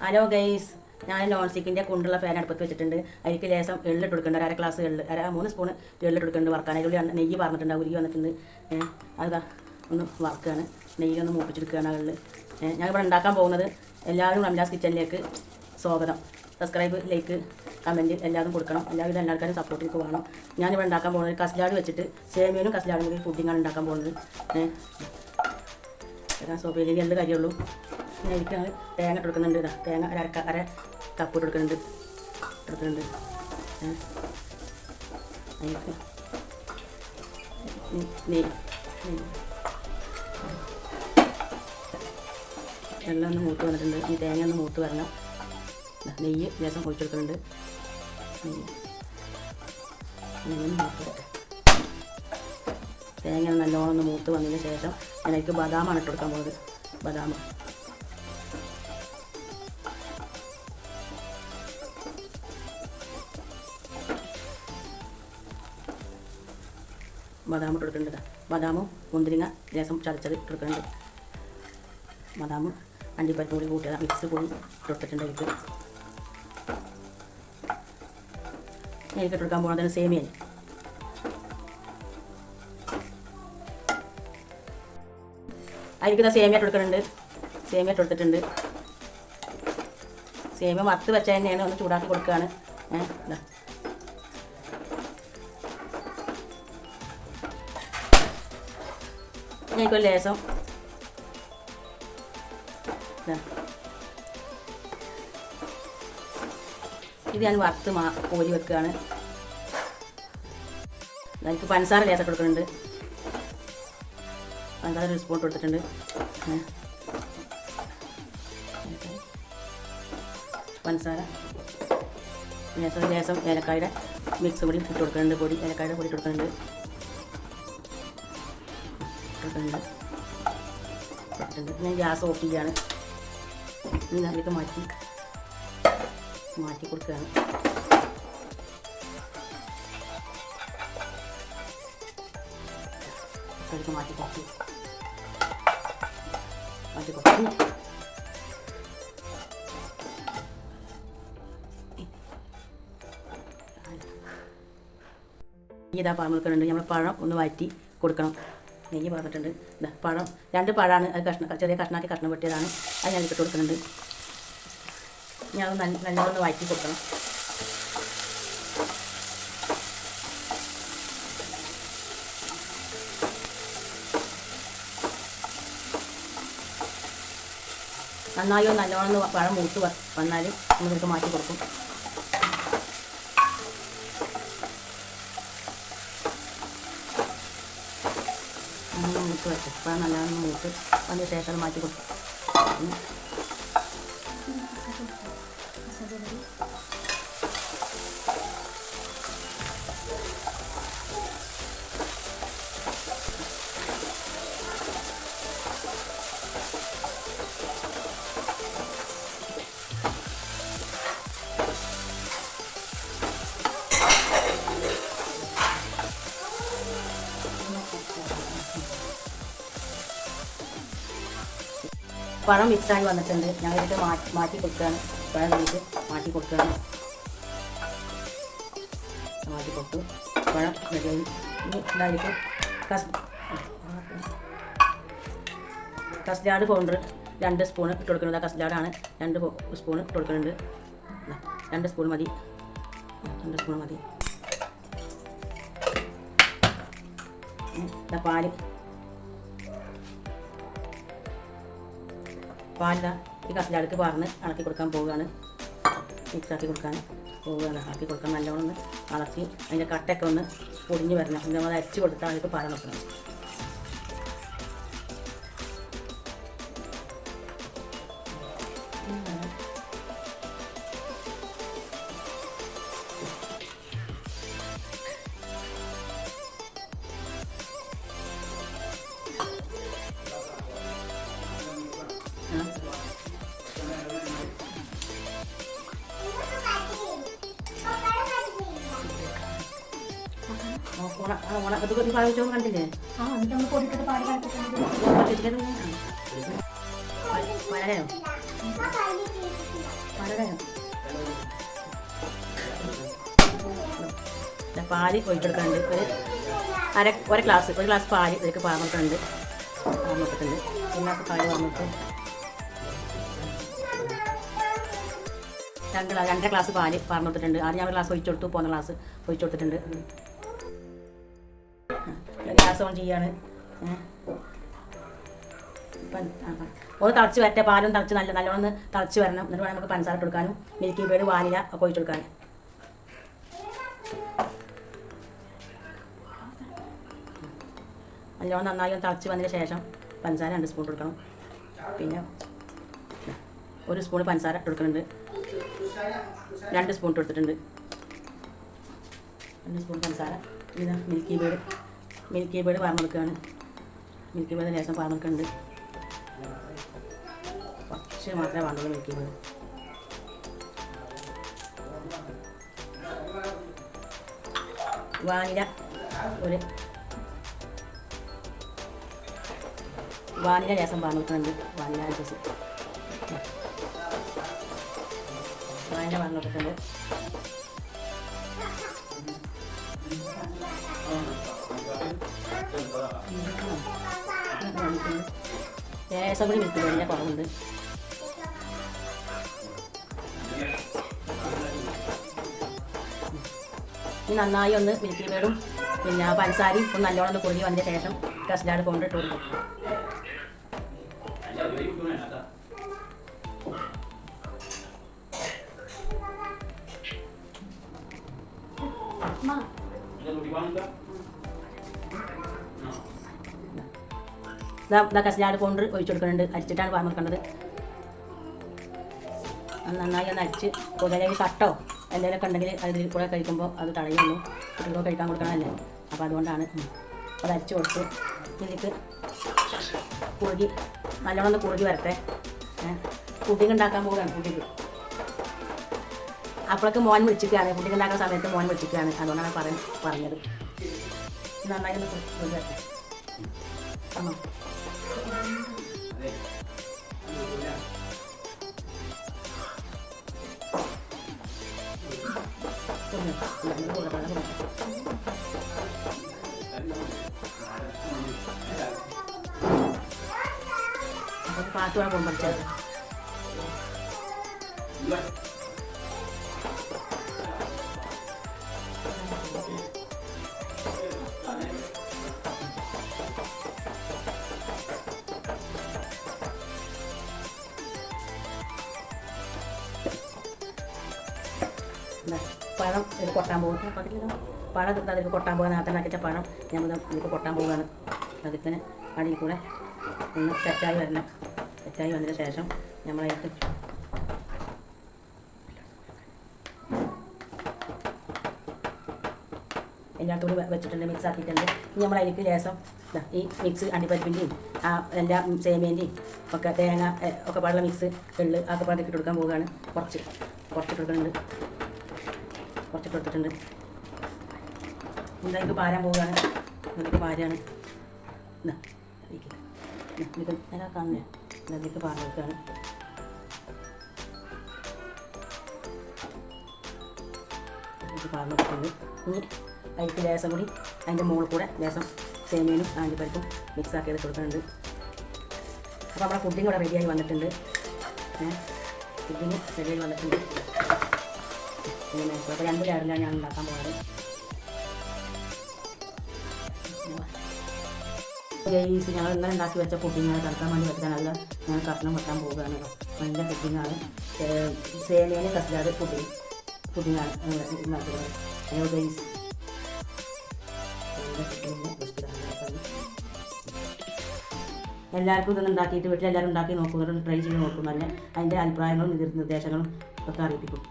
Hello guys ഞാൻ non സ്റ്റിക്കിന്റെ കൊണ്ടുള്ള ഫാൻ അടുപ്പത്ത് വെച്ചിട്ടുണ്ട്. അതിലേക്ക് ലേസം എള്ളിട്ട് കൊടുക്കേണ്ട. അര ഗ്ലാസ് എള്ള്. അര മൂന്ന് സ്പൂൺ എള്ളിട്ട് കൊടുക്കുന്നുണ്ട് വറക്കാൻ. അതിലൂടെ നെയ്യ് പറഞ്ഞിട്ടുണ്ട് ഉരുകി വന്നിട്ടുണ്ട്. അതാ ഒന്ന് വറുക്കുകയാണ് നെയ്യൊന്ന് മൂപ്പിച്ചെടുക്കുകയാണ് അതിൽ ഞാൻ ഞാനിവിടെ ഉണ്ടാക്കാൻ പോകുന്നത് എല്ലാവരും റംലാസ് കിച്ചണിലേക്ക് സ്വാഗതം. സബ്സ്ക്രൈബ് ലൈക്ക് കമന്റ് എല്ലാവരും കൊടുക്കണം. എല്ലാവരും എല്ലാവർക്കും സപ്പോർട്ട് എനിക്ക് വേണം. ഞാനിവിടെ ഉണ്ടാക്കാൻ പോകുന്നത് കസ്ലാഡ് വെച്ചിട്ട് സേമിയനും കസ്ലാഡും കൂടി ഫുഡിങ്ങാണ് ഉണ്ടാക്കാൻ പോകുന്നത്. സോപ്പയിലേക്ക് എന്ത് കാര്യമുള്ളൂ പിന്നെ എനിക്ക് തേങ്ങ ഇട്ട് കൊടുക്കുന്നുണ്ട് ഇതാ തേങ്ങ അര അര കപ്പ് ഇട്ട് കൊടുക്കുന്നുണ്ട്. കൊടുക്കുന്നുണ്ട്. എല്ലാം ഒന്ന് മൂത്ത് വന്നിട്ടുണ്ട്. ഈ തേങ്ങ ഒന്ന് മൂത്ത് വരണം. നെയ്യ് ലേശം കുഴിച്ചെടുക്കുന്നുണ്ട് തേങ്ങ നല്ലോണം ഒന്ന് മൂത്ത് വന്നതിന് ശേഷം ഞാൻ അതിലേക്ക് ബദാമാണ് ഇട്ട് കൊടുക്കാൻ പോകുന്നത്. ബദാം. ബദാം ഇട്ട് ബദാമും മുന്തിരിങ്ങ രസം ചതച്ചത് ഇട്ട് കൊടുക്കുന്നുണ്ട് ബദാമും അണ്ടിപ്പരിപ്പ് കൂടി കൂട്ടിയതാണ് മിക്സ് കൂടി ഇട്ടിട്ടുണ്ട് ഇത് എനിക്ക് കൊടുക്കാൻ പോകുന്നത് സേമിയൻ അതിലേക്ക് സേമിയ കൊടുക്കുന്നുണ്ട് സേമിയ കൊടുത്തിട്ടുണ്ട് സേമിയ വറുത്ത് വെച്ച തന്നെയാണ് ഒന്ന് ചൂടാക്കി കൊടുക്കുകയാണ്. ഏഹ് എനിക്കൊരു ലേസം ഇതാ. ഞാൻ വറുത്ത് മാ കോരി വെക്കുകയാണ്. എനിക്ക് പഞ്ചസാര ലേസം കൊടുക്കുന്നുണ്ട്. പഞ്ചസാര ഒരു സ്പൂൺ കൊടുത്തിട്ടുണ്ട്. പഞ്ചസാര. ലേസം ലേസം ഏലക്കായുടെ മിക്സ് കൂടി ഇട്ട് കൊടുക്കുന്നുണ്ട്. പൊടി ഏലക്കായുടെ പൊടി കൊടുക്കുന്നുണ്ട്. കൊടുത്തിട്ടുണ്ട് ഞാൻ ഗ്യാസ് ഓഫ് ചെയ്യാണ്. അതിലേക്ക് മാറ്റി മാറ്റി കൊടുക്കുകയാണ്. അതിലേക്ക് മാറ്റി കൊടുത്തു. മാറ്റി കൊടുത്തു. ഇതാ പഴം കൊടുക്കുന്നുണ്ട് നമ്മൾ പഴം ഒന്ന് വഴറ്റി കൊടുക്കണം. നെയ്യ് പറഞ്ഞിട്ടുണ്ട് പഴം. രണ്ട് പഴമാണ് അത് കഷ്ണ ചെറിയ കഷ്ണമാക്കി കഷ്ണം വെട്ടിയതാണ്. അത് ഞാൻ ഇട്ട് കൊടുക്കുന്നുണ്ട്. ഞാൻ നല്ലോണം വഴറ്റി കൊടുക്കണം. നന്നായോ നല്ലോണം പഴം മൂത്ത് വന്നാൽ നമ്മൾ ഇതൊക്കെ മാറ്റി കൊടുക്കും. മൂത്ത് വെച്ചു ഇപ്പം നല്ലവണ്ണം മൂത്ത് അതിന് ശേഷം മാറ്റി കൊടുക്കും. പഴം മിക്സായി വന്നിട്ടുണ്ട്. ഞങ്ങൾ ഇത് മാറ്റി മാറ്റി കൊടുക്കുകയാണ്. പഴം നമുക്ക് മാറ്റി കൊടുക്കുകയാണ്. മാറ്റി കൊടുത്തു. പഴം റെഡിയായി ഇതായിരിക്കും കസ് കസ്റ്റാർഡ് പൗഡർ രണ്ട് സ്പൂൺ ഇട്ട് കൊടുക്കുന്നത് കസ്റ്റാർഡാണ് രണ്ട് സ്പൂൺ ഇട്ട് കൊടുക്കുന്നുണ്ട്. രണ്ട് സ്പൂൺ മതി. രണ്ട് സ്പൂൺ മതി. പാൽ. പാലിത ഈ അടുത്ത് പറഞ്ഞ് ഇളക്കി കൊടുക്കാൻ പോവുകയാണ്. മിക്സ് ആക്കി കൊടുക്കാൻ പോവുകയാണ്. ആക്കി കൊടുക്കാൻ നല്ലോണം ഒന്ന് ഇളക്കി അതിന്റെ കട്ടയൊക്കെ ഒന്ന് പൊടിഞ്ഞ് വരണം. പിന്നെ നമ്മൾ അരച്ച് കൊടുത്താൽ അതിലേക്ക് പാലം വെക്കണം. ആ ഓണ ഓണ ഇത് കൊത്തി പാലിച്ചോന്ന് കണ്ടില്ലേ? ആ എന്നിട്ട് നമ്മൾ പൊടിക്കട്ട് പാടി കളിപ്പിക്കുന്നത് വളരെയോ നാലരയാണ് ദാ പാൽ ഒഴിച്ചെടുക്കാനുണ്ട്. ഒരു അര ഒരു ഗ്ലാസ് ഒരു ഗ്ലാസ് പാൽ ഇതിലേക്ക് പാർന്നിട്ടുണ്ട്. പാർന്നിട്ടുണ്ട്. ഒരു ഗ്ലാസ് പാൽ പാർന്നിട്ട് രണ്ട് രണ്ടര ഗ്ലാസ് പാൽ കൊടുത്തിട്ടുണ്ട് ആദ്യം ഞാൻ ഒരു ഗ്ലാസ് ഒഴിച്ചു കൊടുത്തു. പോകുന്ന ഗ്ലാസ് ഒഴിച്ചു കൊടുത്തിട്ടുണ്ട്. ഗ്യാസ് ഓൺ ചെയ്യാണ്. ഒന്ന് തിളച്ച് വരട്ടെ പാലും തിളച്ച് നല്ല നല്ലോണം ഒന്ന് തിളച്ച് വരണം. എന്നിട്ട് വേണം നമുക്ക് പഞ്ചസാര കൊടുക്കാനും മിൽക്കി ബേഡ് വാനില ഒക്കെ ഒഴിച്ച് കൊടുക്കാനും. നല്ലോണം നന്നായി ഒന്ന് തിളച്ച് വന്നതിന് ശേഷം പഞ്ചസാര രണ്ട് സ്പൂൺ കൊടുക്കണം. പിന്നെ ഒരു സ്പൂൺ പഞ്ചസാര കൊടുക്കുന്നുണ്ട്. രണ്ട് സ്പൂൺ കൊടുത്തിട്ടുണ്ട്. രണ്ട് സ്പൂൺ പഞ്ചസാര. പിന്നെ മിൽക്കി ബേഡ് മിൽക്കി ബേഡ് പറഞ്ഞു കൊടുക്കുകയാണ് മിൽക്കി ബേഡ് ലേശം പറഞ്ഞു കൊടുക്കുന്നുണ്ട് കുറച്ച് മാത്രമേ വേണ്ടുള്ളൂ മിൽക്കി ബേഡ് വാനില ഒരു വാനില ലേശം പറഞ്ഞു കൊടുക്കുന്നുണ്ട് വാനില ജ്യൂസ് വാനില കൊടുത്തിട്ടുണ്ട് ലേശം കൂടി മിൽക്ക് വേണ്ടിയ കുറവുണ്ട് നന്നായി ഒന്ന് മിൽക്കി വേടും പിന്നെ പഞ്ചസാരയും ഒന്ന് നല്ലോണം ഒന്ന് കുറുകി വന്നതിന് ശേഷം കസ്റ്റാർഡ് കൊണ്ടിട്ട് കൊടുക്കും. അമ്മ. ഇതാ ഇതാ കസ്റ്റാർഡ് പൗണ്ടർ ഒഴിച്ചു കൊടുക്കുന്നുണ്ട്. അരിച്ചിട്ടാണ് പാൻ വെക്കേണ്ടത് നന്നായി ഒന്ന് അരിച്ച് കൂടുതലായി കട്ടോ എന്തെങ്കിലുമൊക്കെ ഉണ്ടെങ്കിൽ അതിൽ കൂടെ കഴിക്കുമ്പോൾ അത് തടയുള്ളൂ കുട്ടികൾക്ക് കഴിക്കാൻ കൊടുക്കണമല്ലേ അപ്പോൾ അതുകൊണ്ടാണ് അത് അരിച്ച് കൊടുത്ത്. ഇതിലേക്ക് കുറുകി നല്ലോണം ഒന്ന് കുറുകി വരട്ടെ. കുട്ടിക്ക് ഉണ്ടാക്കാൻ പോവുകയാണ് കുട്ടിക്ക്. അപ്പോഴൊക്കെ മോൻ വിളിച്ചിരിക്കുകയാണ്. കുട്ടിക്ക് ഉണ്ടാക്കുന്ന സമയത്ത് മോൻ വിളിച്ചിരിക്കുകയാണ്. അതുകൊണ്ടാണ് പറ പറഞ്ഞത്. നന്നായി ഒന്ന് കുറുകി വരട്ടെ ആണോ പാട്ട് വേണം കൊണ്ടുവച്ചത് പഴം ഇത് കൊട്ടാൻ പോകും. പഴം അതിൽ കൊട്ടാൻ പോകാൻ നേരത്തെ ഉണ്ടാക്കിച്ച പഴം ഞങ്ങൾ ഇതിലേക്ക് കൊട്ടാൻ പോവുകയാണ്. അതിന് അടിയിൽ കൂടെ ഒന്ന് സെറ്റായി വരണം. സെറ്റായി വന്നതിന് ശേഷം നമ്മളതിലേക്ക് എല്ലാത്തോട് വെച്ചിട്ടുണ്ട് മിക്സ് ആക്കിയിട്ടുണ്ട്. ഇനി നമ്മൾ അതിലേക്ക് ലേസം ഈ മിക്സ് അണ്ടിപ്പരിപ്പിന്റെയും ആ എല്ലാ സേമേന്റെയും ഒക്കെ തേങ്ങ ഒക്കെ പാടുള്ള മിക്സ് എള്ള് ഒക്കെ ഇട്ട് കൊടുക്കാൻ പോവുകയാണ്. കുറച്ച് കുറച്ചിട്ട് കൊടുക്കുന്നുണ്ട്. കുറച്ച് കൊടുത്തിട്ടുണ്ട്. ഇതിലേക്ക് പാരാൻ പോവുകയാണ്. ഇതിലേക്ക് പാരാണ്. ഞാൻ കാണുന്നേ ഇതിലേക്ക് പാരാൻ വെക്കുകയാണ് പാർന്ന് ലേസം കൂടി അതിന്റെ മുകളിൽ കൂടെ ലേസം സേമിയനും ആന്റിപ്പരിപ്പും മിക്സ് ആക്കി എടുത്ത് കൊടുക്കുന്നുണ്ട് അപ്പോൾ നമ്മുടെ ഫുഡിങ് ഇവിടെ റെഡിയായി വന്നിട്ടുണ്ട്. പുഡിങ് റെഡിയായി വന്നിട്ടുണ്ട്. ഇങ്ങനെ അപ്പോൾ രണ്ട് ലെയറിലാണ് ഞാൻ ഉണ്ടാക്കാൻ പോകുന്നത് ഗെയിംസ് ഞങ്ങൾ ഇന്നലെ ഉണ്ടാക്കി വെച്ച പുഡിങ് കറക്കാൻ വേണ്ടി വെച്ചാൽ നല്ല ഞാൻ കഷ്ണം വെക്കാൻ പോവുകയാണ് നല്ല പുഡിങ്ങാണ് സേമിയന് കസ്റ്റാർഡ് പുഡിങ്. പുഡിങ്ങാണ് ഹലോ ഗെയിംസ് എല്ലാവർക്കും ഇതൊന്നും ഉണ്ടാക്കിയിട്ട് വീട്ടിൽ എല്ലാവരും ഉണ്ടാക്കി നോക്കുന്നവരും ട്രൈ ചെയ്ത് നോക്കുന്നല്ലേ നല്ല അതിന്റെ അഭിപ്രായങ്ങളും നിർദ്ദേശങ്ങളും ഒക്കെ അറിയിപ്പിക്കും.